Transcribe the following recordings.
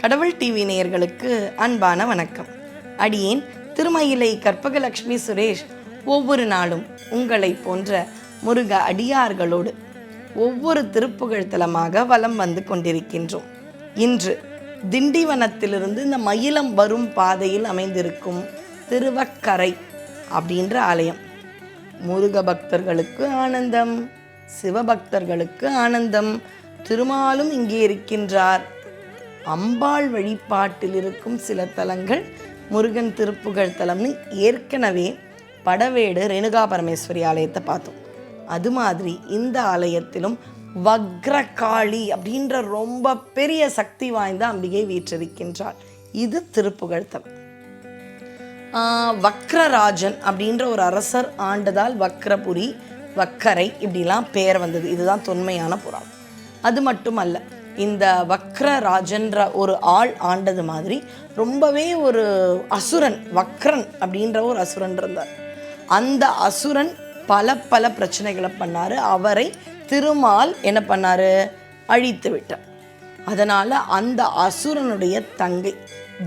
கடவுள் டிவி நேயர்களுக்கு அன்பான வணக்கம். அடியேன் திருமயிலை கற்பகலட்சுமி சுரேஷ் ஒவ்வொரு நாளும் உங்களை போன்ற முருக அடியார்களோடு ஒவ்வொரு திருப்புகழ் தலமாக வலம் வந்து கொண்டிருக்கின்றோம். இன்று திண்டிவனத்திலிருந்து இந்த மயிலம் வரும் பாதையில் அமைந்திருக்கும் திருவக்கரை அப்படின்ற ஆலயம். முருக பக்தர்களுக்கு ஆனந்தம் சிவபக்தர்களுக்கு ஆனந்தம் திருமாலும் இங்கே இருக்கின்றார். அம்பாள் வழிபாட்டில் இருக்கும் சில தலங்கள் முருகன் திருப்புகழ் தலம்னு ஏற்கனவே படவேடு ரேணுகா பரமேஸ்வரி ஆலயத்தை பார்த்தோம். அது மாதிரி இந்த ஆலயத்திலும் வக்ரகாளி அப்படின்ற ரொம்ப பெரிய சக்தி வாய்ந்த அம்பிகை வீற்றிருக்கின்றாள். இது திருப்புகழ் தலம். வக்ரராஜன் அப்படின்ற ஒரு அரசர் ஆண்டதால் வக்ரபுரி வக்கரை இப்படிலாம் பெயர் வந்தது. இதுதான் தொன்மையான புறம் அது மட்டுமல்ல இந்த வக்ரராஜன்ற ஒரு ஆள் ஆண்டது மாதிரி ரொம்பவே ஒரு அசுரன் வக்ரன் அப்படின்ற ஒரு அசுரன் இருந்தார். அந்த அசுரன் பல பல பிரச்சனைகளை பண்ணாரு. அவரை திருமால் என்ன பண்ணார்? அழித்து விட்டார். அதனால் அந்த அசுரனுடைய தங்கை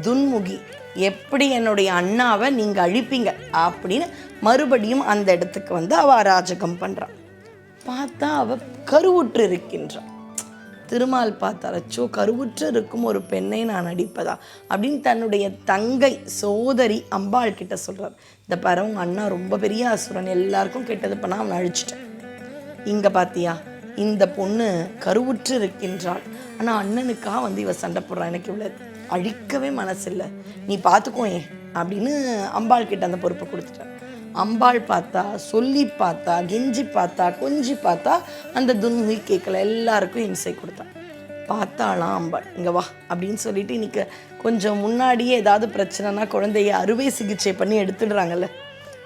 துன்முகி எப்படி என்னுடைய அண்ணாவை நீங்கள் அழிப்பீங்க? அப்படின்னு மறுபடியும் அந்த இடத்துக்கு வந்து அவ அராஜகம் பண்ணுறான் பார்த்தா அவ கருவுற்று இருக்கின்றான் திருமால் பார்த்தார் அச்சோ கருவுற்று இருக்கும் ஒரு பெண்ணை நான் அடிப்பதா? அப்படின்னு தன்னுடைய தங்கை சோதரி அம்பாள் கிட்ட சொல்றார். இந்த பாரு அண்ணா ரொம்ப பெரிய அசுரன். எல்லாருக்கும் கெட்டது பண்ண அவனை அழிச்சிட்டேன். இங்க பாத்தியா? இந்த பொண்ணு கருவுற்று இருக்கின்றாள். ஆனா அண்ணனுக்காக வந்து இவ சண்டை போடுறான் எனக்கு இவ்வளவு அழிக்கவே மனசில்லை. நீ பார்த்துக்கோ ஏன்? அப்படின்னு அம்பாள் கிட்ட அந்த பொறுப்பை கொடுத்துட்டார். அம்பாள் பார்த்தா சொல்லி பார்த்தா கெஞ்சி பார்த்தா கொஞ்சி பார்த்தா அந்த துன்முகி கேட்கல. எல்லாருக்கும் இம்சை கொடுத்தா. பார்த்தாளாம் அம்பாள். இங்கே வா அப்படின்னு சொல்லிட்டு இன்னைக்கு கொஞ்சம் முன்னாடியே ஏதாவது பிரச்சனைனா குழந்தைய அறுவை சிகிச்சை பண்ணி எடுத்துடுறாங்கல்ல.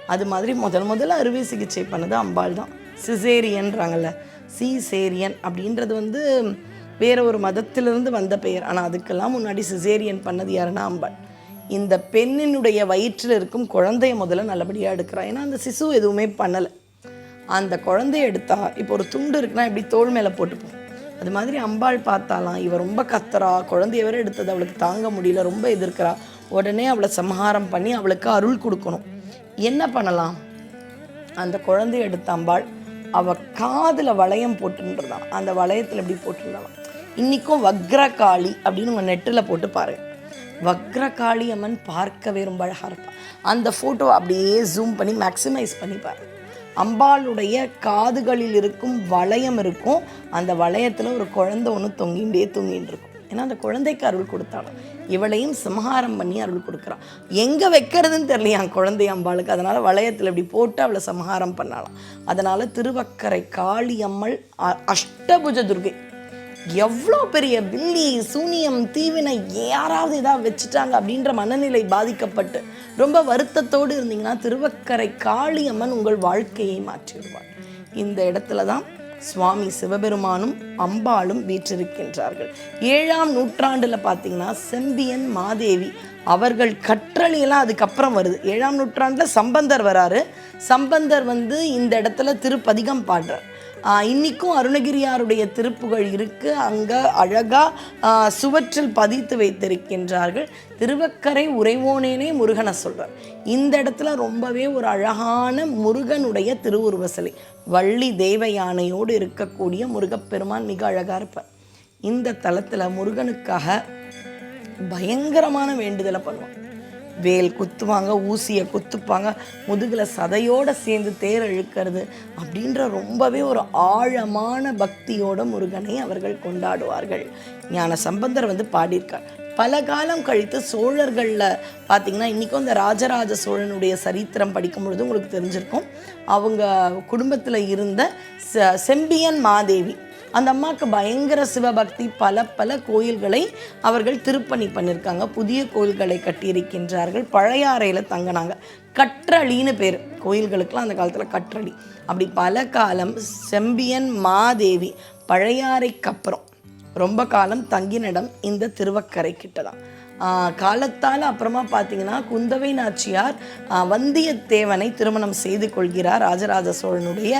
அது மாதிரி முதல் முதல்ல அறுவை சிகிச்சை பண்ணது அம்பாள் தான். சிசேரியன்றாங்கல்ல. சிசேரியன் அப்படின்றது வந்து வேற ஒரு மதத்திலிருந்து வந்த பெயர். ஆனால் அதுக்கெல்லாம் முன்னாடி சிசேரியன் பண்ணது யாருன்னா அம்பாள். இந்த பெண்ணினுடைய வயிற்றில் இருக்கும் குழந்தைய முதல்ல நல்லபடியாக எடுக்கிறா. ஏன்னா அந்த சிசு எதுவுமே பண்ணலை. அந்த குழந்தைய எடுத்தா இப்போ ஒரு துண்டு இருக்குன்னா இப்படி தோள் மேலே போட்டுப்போம் அது மாதிரி அம்பாள் பார்த்தாலாம் இவ ரொம்ப கத்துறா குழந்தைய வேற எடுத்தது அவளுக்கு தாங்க முடியல ரொம்ப எதிர்க்கிறா. உடனே அவளை சம்ஹாரம் பண்ணி அவளுக்கு அருள் கொடுக்கணும். என்ன பண்ணலாம்? அந்த குழந்தைய எடுத்த அம்பாள் அவ காதில் வளையம் போட்டுருந்தான் அந்த வளையத்தில் எப்படி போட்டுருந்தான் இன்றைக்கும் வக்ரகாளி அப்படின்னு உங்கள் நெட்டில் போட்டு பாருங்கள் வக்ரகாளி அம்மன் பார்க்கவே ரொம்ப அழகாக இருப்பான் அந்த ஃபோட்டோ அப்படியே ஜூம் பண்ணி மேக்ஸிமைஸ் பண்ணி பாரு. அம்பாளுடைய காதுகளில் இருக்கும் வளையம் இருக்கும். அந்த வளையத்தில் ஒரு குழந்தை ஒன்று தொங்கிண்டே தொங்கின்னு இருக்கும். ஏன்னா அந்த குழந்தைக்கு அருள் கொடுத்தாலும். இவளையும் சம்ஹாரம் பண்ணி அருள் கொடுக்குறான். எங்கே வைக்கிறதுன்னு தெரியலையா குழந்தை அம்பாளுக்கு? அதனால் வளையத்தில் இப்படி போட்டு அவளை சம்ஹாரம் பண்ணலாம் அதனால் திருவக்கரை காளியம்மல் அ- அஷ்டபுஜ துர்கை. எவ்வளோ பெரிய பில்லி சூனியம் தீவினை யாராவது ஏதாவது வச்சுட்டாங்க அப்படின்ற மனநிலை பாதிக்கப்பட்டு ரொம்ப வருத்தத்தோடு இருந்தீங்கன்னா திருவக்கரை காளியம்மன் உங்கள் வாழ்க்கையை மாற்றிடுவார் இந்த இடத்துல தான் சுவாமி சிவபெருமானும் அம்பாளும் வீற்றிருக்கின்றார்கள். ஏழாம் நூற்றாண்டில் பார்த்தீங்கன்னா செம்பியன் மாதேவி அவர்கள் கற்றளியெல்லாம் அதுக்கப்புறம் வருது. ஏழாம் நூற்றாண்டில் சம்பந்தர் வராரு. சம்பந்தர் வந்து இந்த இடத்துல திருப்பதிகம் பாடுறார். இன்றைக்கும் அருணகிரியாருடைய திருப்புகழ் இருக்குது அங்கே அழகாக சுவற்றில் பதித்து வைத்திருக்கின்றார்கள். திருவக்கரை உறைவோனேனே முருகனை சொல்கிறார் இந்த இடத்துல ரொம்பவே ஒரு அழகான முருகனுடைய திருவுருவ சிலை வள்ளி தெய்வ யானையோடு இருக்கக்கூடிய முருகப்பெருமான் மிக அழகாக இருப்பார். இந்த தலத்தில் முருகனுக்காக பயங்கரமான வேண்டுதலை பண்ணுவான். வேல் குத்துவாங்க ஊசியை குத்துப்பாங்க முதுகில் சதையோடு சேர்ந்து தேர் இழுக்கிறது அப்படின்ற ரொம்பவே ஒரு ஆழமான பக்தியோட முருகனை அவர்கள் கொண்டாடுவார்கள். ஞான சம்பந்தர் வந்து பாடியிருக்கார். பல காலம் கழித்து சோழர்களில் பார்த்தீங்கன்னா இன்றைக்கும் இந்த ராஜராஜ சோழனுடைய சரித்திரம் படிக்கும் பொழுது உங்களுக்கு தெரிஞ்சிருக்கும். அவங்க குடும்பத்தில் இருந்த செ- செம்பியன் மாதேவி அந்த அம்மாவுக்கு பயங்கர சிவபக்தி பல பல கோயில்களை அவர்கள் திருப்பணி பண்ணியிருக்காங்க. புதிய கோயில்களை கட்டியிருக்கின்றார்கள். பழையாறையில் தங்கினாங்க. கற்றளின்னு பேர். கோயில்களுக்கெல்லாம் அந்த காலத்தில் கற்றளி. அப்படி பல காலம் செம்பியன் மாதேவி பழையாறைக்கு அப்புறம் ரொம்ப காலம் தங்கினிடம் இந்த திருவக்கரை கிட்ட தான். காலத்தால் அப்புறமா பார்த்தீங்கன்னா குந்தவை நாச்சியார் வந்தியத்தேவனை திருமணம் செய்து கொள்கிறார் ராஜராஜ சோழனுடைய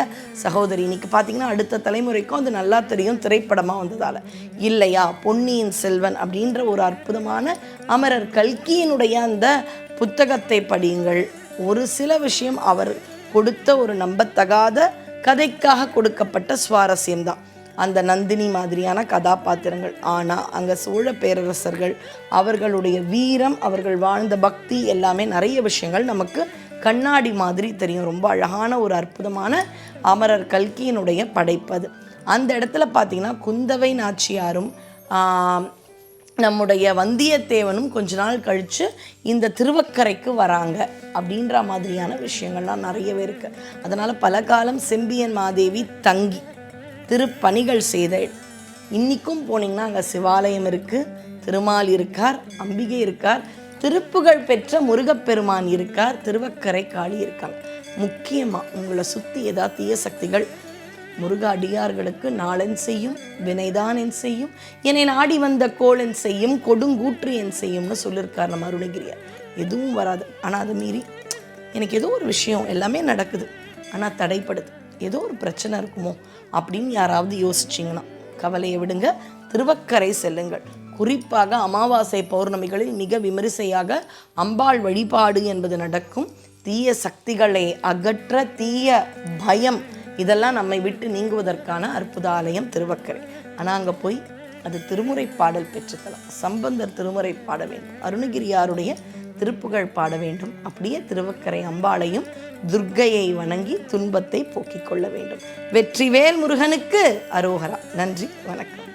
சகோதரி. இன்னைக்கு பார்த்தீங்கன்னா அடுத்த தலைமுறைக்கும் அது நல்லா தெரியும் திரைப்படமாக வந்ததால். இல்லையா பொன்னியின் செல்வன் அப்படின்ற ஒரு அற்புதமான அமரர் கல்கியினுடைய அந்த புத்தகத்தை படியுங்கள். ஒரு சில விஷயம் அவர் கொடுத்த ஒரு நம்பத்தகாத கதைக்காக கொடுக்கப்பட்ட சுவாரஸ்யம்தான். அந்த நந்தினி மாதிரியான கதாபாத்திரங்கள். ஆனால் அங்கே சோழ பேரரசர்கள் அவர்களுடைய வீரம் அவர்கள் வாழ்ந்த பக்தி எல்லாமே நிறைய விஷயங்கள் நமக்கு கண்ணாடி மாதிரி தெரியும். ரொம்ப அழகான ஒரு அற்புதமான அமரர் கல்கியினுடைய படைப்பது அந்த இடத்துல பார்த்தீங்கன்னா குந்தவை நாச்சியாரும் நம்முடைய வந்தியத்தேவனும் கொஞ்ச நாள் கழித்து இந்த திருவக்கரைக்கு வராங்க அப்படின்ற மாதிரியான விஷயங்கள்லாம் நிறையவே இருக்குது அதனால் பல காலம் செம்பியன் மாதேவி தங்கி. திருப்பணிகள் செய்த இன்றைக்கும் போனீங்கன்னா அங்கே சிவாலயம் இருக்குது திருமால் இருக்கார் அம்பிகை இருக்கார் திருப்புகழ் பெற்ற முருகப்பெருமான் இருக்கார் திருவக்கரை காளி இருக்காங்க. முக்கியமாக உங்களை சுற்றி ஏதாவது தீய சக்திகள் முருக அடியார்களுக்கு நாளன் செய்யும் வினைதான் என் செய்யும் என்னை நாடி வந்த கோளென் செய்யும் கொடுங்கூற்று என் செய்யும்னு சொல்லியிருக்கார் நம்ம அருணகிரியார். எதுவும் வராது. ஆனால் அதை மீறி எனக்கு ஏதோ ஒரு விஷயம் எல்லாமே நடக்குது. ஆனால் தடைப்படுது. ஏதோ ஒரு பிரச்சனை இருக்குமோ அப்படின்னு யாராவது யோசிச்சிங்கன்னா கவலையை விடுங்க. திருவக்கரை செல்லுங்கள். குறிப்பாக அமாவாசை பௌர்ணமிகளில் மிக விமரிசையாக அம்பாள் வழிபாடு என்பது நடக்கும். தீய சக்திகளை அகற்ற தீய பயம் இதெல்லாம் நம்மை விட்டு நீங்குவதற்கான அற்புத ஆலயம் திருவக்கரை. ஆனால் அங்கே போய் அது திருமுறை பாடல் பெற்றுக்கலாம். சம்பந்தர் திருமுறை பாட வேண்டும். அருணகிரியாருடைய திருப்புகழ் பாட வேண்டும். அப்படியே திருவக்கரை அம்பாளையும் துர்க்கையை வணங்கி துன்பத்தை போக்கிக் கொள்ள வேண்டும். வெற்றிவேல் முருகனுக்கு அரோகரா. நன்றி வணக்கம்.